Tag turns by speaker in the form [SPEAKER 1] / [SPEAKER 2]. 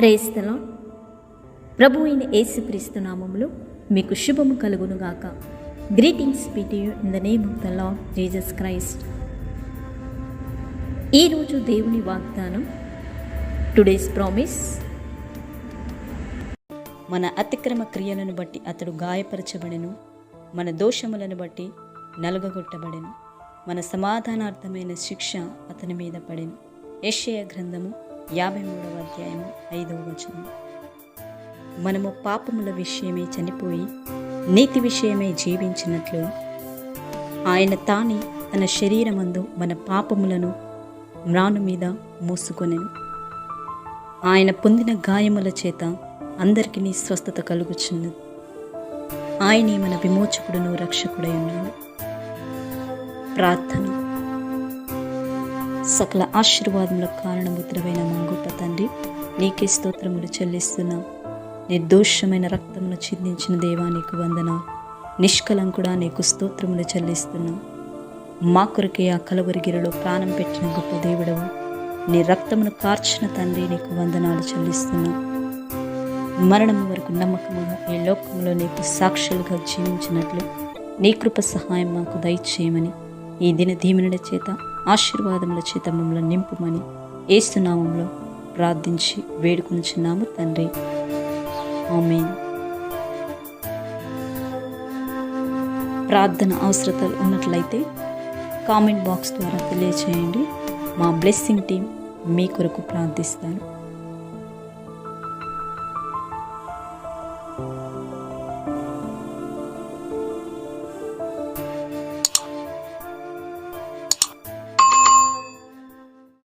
[SPEAKER 1] ప్రేస్తలో. ప్రభు అయిన యేసుక్రీస్తు నామములో మీకు శుభము కలుగునుగాక. Greetings PT in the name of the Lord Jesus Christ ఈరోజు దేవుని వాగ్దానం టుడేస్ ప్రామిస్
[SPEAKER 2] మన అతిక్రమ క్రియలను బట్టి అతడు గాయపరచబడెను. మన దోషములను బట్టి నలుగగొట్టబడెను. మన సమాధానార్థమైన శిక్ష అతని మీద పడెను. యెషయా గ్రంథము యాభై మూడవ అధ్యాయము ఐదవ వచనం. మనము పాపముల విషయమై చనిపోయి నీతి విషయమై జీవించినట్లు ఆయన తాని తన శరీరమందు మన పాపములను మ్రాను మీద మూసుకొని ఆయన పొందిన గాయముల చేత అందరికీ స్వస్థత కలుగుచున్నది. ఆయనే మన విమోచకుడును రక్షకుడై ఉన్నాడు. ప్రార్థన. సకల ఆశీర్వాదముల కారణముద్రమైన మా గొప్ప తండ్రి నీకే స్తోత్రములు చెల్లిస్తున్నాం. నిర్దోషమైన రక్తమును చిందించిన దేవా నీకు వందన నిష్కలంకుడా నీకు స్తోత్రములు చెల్లిస్తున్నాం. మా కొరకే ఆ కలవరిగిరిలో ప్రాణం పెట్టిన గొప్ప దేవుడవు. నీ రక్తమును కార్చిన తండ్రి నీకు వందనాలు చెల్లిస్తున్నాం. మరణం వరకు నమ్మకముగా ఈ లోకంలో నీకు సాక్షులుగా జీవించినట్లు నీ కృప సహాయం మాకు దయచేయమని ఈ దిన దీవెనల చేత ఆశీర్వాదముల చేత మమ్మల్ని నింపుమని ఏసునామంలో ప్రార్థించి వేడుకొనిచున్నాము తండ్రి. ఆమెన్. ప్రార్థన అవసరతలు ఉన్నట్లయితే కామెంట్ బాక్స్ ద్వారా తెలియచేయండి. మా బ్లెస్సింగ్ టీం మీ కొరకు ప్రార్థిస్తాను.